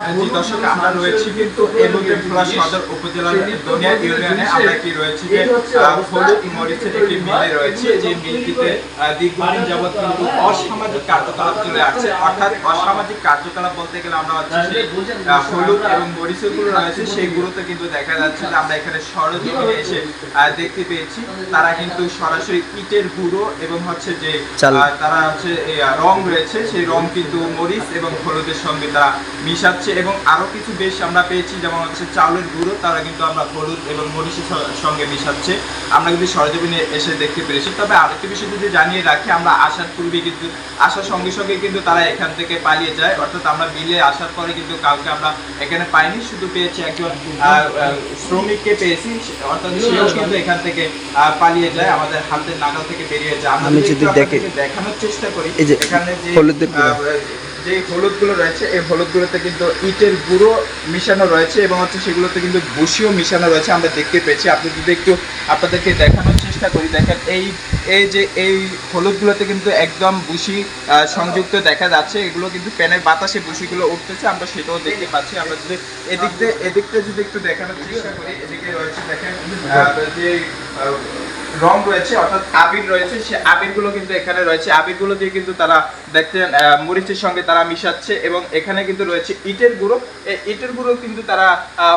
দর্শক আমরা রয়েছি কিন্তু এই মুহূর্তে সদর উপজেলার দনিয়া ইউনিয়নে আমরা কি রয়েছি যে হলুদ মরিচের একটি মিলে রয়েছে যে মিলটিতে দীর্ঘদিন যাবৎ কিন্তু অসামাজিক কার্যকলাপ চলে আসছে। অর্থাৎ অসামাজিক কার্যকলাপ বলতে গেলে আমরা হচ্ছে হলুদ এবং মরিচেরগুলো রয়েছে সেইগুলোতে কিন্তু দেখা যাচ্ছে যে আমরা এখানে সরজমিনে এসে দেখতে পেয়েছি। তারা কিন্তু সরাসরি ইটের গুঁড়ো এবং হচ্ছে যে তারা হচ্ছে রং রয়েছে সেই রং কিন্তু মরিচ এবং হলুদের সঙ্গে তারা মিশাচ্ছে। এবং আরও কিছু বেশ আমরা পেয়েছি যেমন হচ্ছে চাউলের গুঁড়ো তারা কিন্তু আমরা হলুদ এবং মরিচের সঙ্গে মিশাচ্ছে। আমরা কিন্তু সরজমিনে এসে দেখতে পেরেছি। তবে আরেকটি বিষয় যদি জানিয়ে রাখি আমরা আসার পূর্বে কিন্তু আসার সঙ্গে সঙ্গে কিন্তু তারা এখান থেকে পালিয়ে যায়। অর্থাৎ আমরা বিলে আসার পরে কিন্তু কাউকে আমরা এখানে পাইনি শুধু পেয়েছি একজন শ্রমিককে পেয়েছি। অর্থাৎ সেও কিন্তু এখান থেকে আহ, পালিয়ে যায়। আমাদের হাতের নাগাল থেকে বেরিয়ে যায়। আমরা আমি যদি দেখানোর চেষ্টা করি। এখানে যে যে হলুদগুলো রয়েছে, এই হলুদগুলোতে কিন্তু ইটের গুঁড়ো মিশানো রয়েছে এবং হচ্ছে সেগুলোতে কিন্তু বসিও মিশানো রয়েছে, আমরা দেখতে পেয়েছি। আপনি যদি একটু আপনাদেরকে দেখানোর চেষ্টা করি, দেখেন এই এই যে এই হলুদগুলোতে কিন্তু একদম বুশি সংযুক্ত দেখা যাচ্ছে। এগুলো কিন্তু প্যানের বাতাসে বুশিগুলো উঠতেছে, আমরা সেটাও দেখতে পাচ্ছি। আমরা যদি এদিক দিয়ে এদিক দিয়ে যদি একটু দেখানোর চেষ্টা করি, এদিকে রয়েছে, দেখেন যে রং রয়েছে, অর্থাৎ আবির রয়েছে। সে আবিরগুলো কিন্তু এখানে রয়েছে। আবিরগুলো দিয়ে কিন্তু তারা দেখছেন মরিচের সঙ্গে তারা মিশাচ্ছে এবং এখানে কিন্তু রয়েছে ইটের গুঁড়ো। এই ইটের গুঁড়ো কিন্তু তারা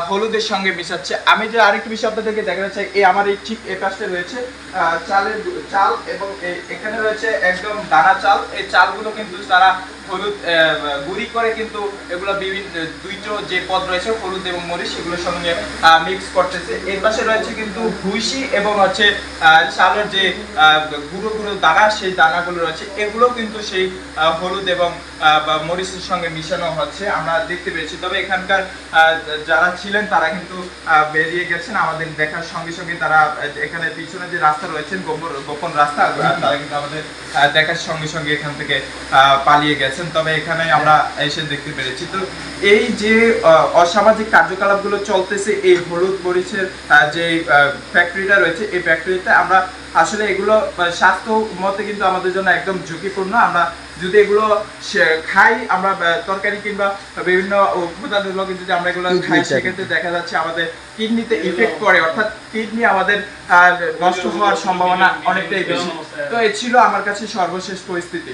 হলুদের সঙ্গে মিশাচ্ছে। আমি যে আরেকটি বিষয় আপনাদেরকে দেখাতে চাই, এই আমার এই ঠিক এই পাশে রয়েছে চালের চাল এবং এখানে রয়েছে একদম দানা চাল। এই চালগুলো কিন্তু তারা হলুদ গুঁড়ি করে কিন্তু এগুলো বিভিন্ন দুইটো যে পদ রয়েছে, হলুদ এবং মরিচ সেগুলোর সঙ্গে মিক্স করতেছে। এর পাশে রয়েছে কিন্তু ভুসি এবং হচ্ছে চালের যে গুঁড়ো গুঁড়ো দানা, সেই দানাগুলো রয়েছে। এগুলো কিন্তু সেই হলুদ এবং মরিচের সঙ্গে মিশানো হচ্ছে, আমরা দেখতে পেয়েছি। তবে এখানকার যারা ছিলেন, তারা কিন্তু বেরিয়ে গেছেন। আমাদের দেখার সঙ্গে সঙ্গে তারা এখানে পিছনে যে রাস্তা রয়েছে গোপন গোপন রাস্তা, তারা কিন্তু আমাদের দেখার সঙ্গে সঙ্গে এখান থেকে পালিয়ে গেছেন তবে এখানে আমরা এসে দেখতে পেরেছি। তো এই যে অসামাজিক কার্যকলাপগুলো চলতেছে এই হলুদ মরিচের যে ফ্যাক্টরিটা রয়েছে এই ফ্যাক্টরিতে আমরা আসলে এগুলো স্বাস্থ্য মতে কিন্তু আমাদের জন্য একদম ঝুঁকিপূর্ণ। আমরা যদি এগুলো খাই আমরা তরকারি কিংবা বিভিন্ন উপাদানগুলো কিন্তু যদি আমরা এগুলো খাই সেক্ষেত্রে দেখা যাচ্ছে আমাদের কিডনিতে ইফেক্ট করে অর্থাৎ কিডনি আমাদের নষ্ট হওয়ার সম্ভাবনা অনেকটাই বেশি। তো এই ছিল আমার কাছে সর্বশেষ পরিস্থিতি।